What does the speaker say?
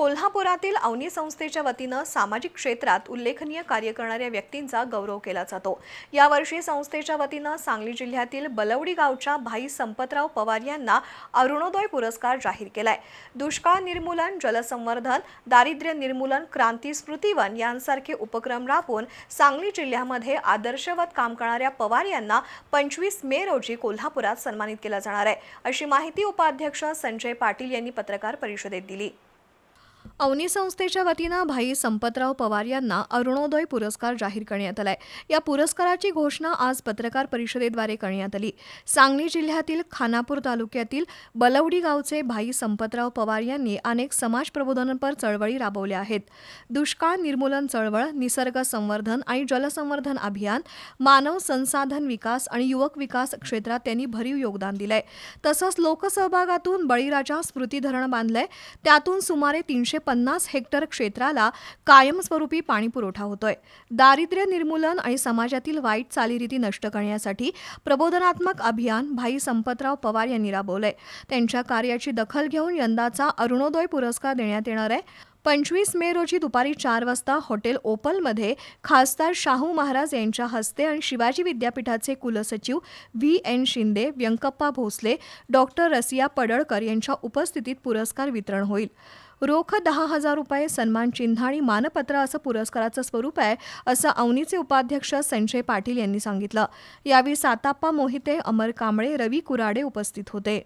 कोल्हापुरातील अवनी संस्थेच्या वतीनं सामाजिक क्षेत्रात उल्लेखनीय कार्य करणाऱ्या व्यक्तींचा गौरव केला जातो. यावर्षी संस्थेच्या वतीनं सांगली जिल्ह्यातील बलवडी गावच्या भाई संपतराव पवार यांना अरुणोदय पुरस्कार जाहीर केलाय. दुष्काळ निर्मूलन जलसंवर्धन दारिद्र्य निर्मूलन क्रांती स्मृतिवन यांसारखे उपक्रम राबवून सांगली जिल्ह्यामध्ये आदर्शवत काम करणाऱ्या पवार यांना पंचवीस मे रोजी कोल्हापुरात सन्मानित केला जाणार आहे. अशी माहिती उपाध्यक्ष संजय पाटील यांनी पत्रकार परिषदेत दिली. अवनी संस्थेच्या वतीनं भाई संपतराव पवार यांना अरुणोदय पुरस्कार जाहीर करण्यात आलाय. या पुरस्काराची घोषणा आज पत्रकार परिषदेद्वारे करण्यात आली. सांगली जिल्ह्यातील खानापूर तालुक्यातील बलवडी गावचे भाई संपतराव पवार यांनी अनेक समाज प्रबोधनपर चळवळी राबवल्या आहेत. दुष्काळ निर्मूलन चळवळ निसर्ग संवर्धन आणि जलसंवर्धन अभियान मानव संसाधन विकास आणि युवक विकास क्षेत्रात त्यांनी भरीव योगदान दिलंय. तसंच लोकसहभागातून बळीराजा स्मृती धरण बांधलंय. त्यातून सुमारे तीनशे पन्नास हेक्टर क्षेत्राला कायमस्वरूपी पाणीपुरवठा होतोय. दारिद्र्य निर्मूलन आणि समाजातील वाईट चालीरीती नष्ट करण्यासाठी प्रबोधनात्मक अभियान भाई संपतराव पवार यांनी राबवलंय. त्यांच्या कार्याची दखल घेऊन यंदाचा अरुणोदय पुरस्कार देण्यात येणार आहे. पंचवीस मे रोजी दुपारी चार वाजता हॉटेल ओपलमध्ये खासदार शाहू महाराज यांच्या हस्ते आणि शिवाजी विद्यापीठाचे कुलसचिव V N Shinde Venkappa Bhosale doctor Rasiya Padalkar यांच्या उपस्थितीत पुरस्कार वितरण होईल. रोख दहा हजार रुपये सन्मान चिन्ह आणि मानपत्र असं पुरस्काराचं स्वरूप आहे असं अवनीचे उपाध्यक्ष संजय पाटील यांनी सांगितलं. यावेळी साताप्पा मोहिते अमर कांबळे रवी कुराडे उपस्थित होते.